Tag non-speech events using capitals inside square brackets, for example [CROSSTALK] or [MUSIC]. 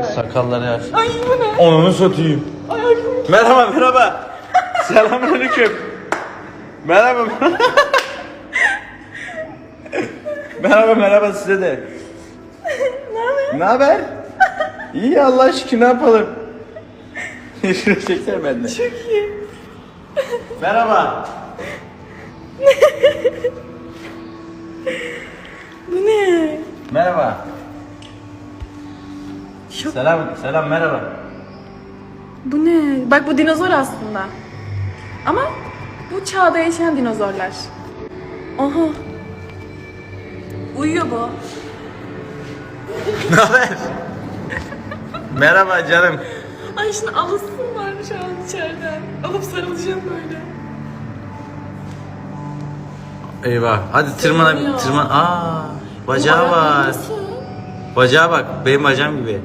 Sakalları yaş. Ay bu ne? Onunu satayım. Ay ay. Merhaba merhaba. Selamünaleyküm. Merhaba. merhaba merhaba size de. Ne haber? Ne haber? İyi Allah aşkına ne yapalım? Şuraya çeksene benden. Çok iyi. Merhaba. [LAUGHS] Bu ne? Merhaba. Çok... Selam selam merhaba. Bu ne? Bak bu dinozor aslında. Ama bu çağda yaşayan dinozorlar. Aha. Uyuyor bu. ne haber? merhaba canım. Ay şimdi alasım var şu an içeriden. Alıp sarılacağım böyle. Eyvah. Hadi tırmana Tırmanıyor. tırman. Aa, bacağı var. Nasıl? Bacağa bak. Benim bacağım gibi.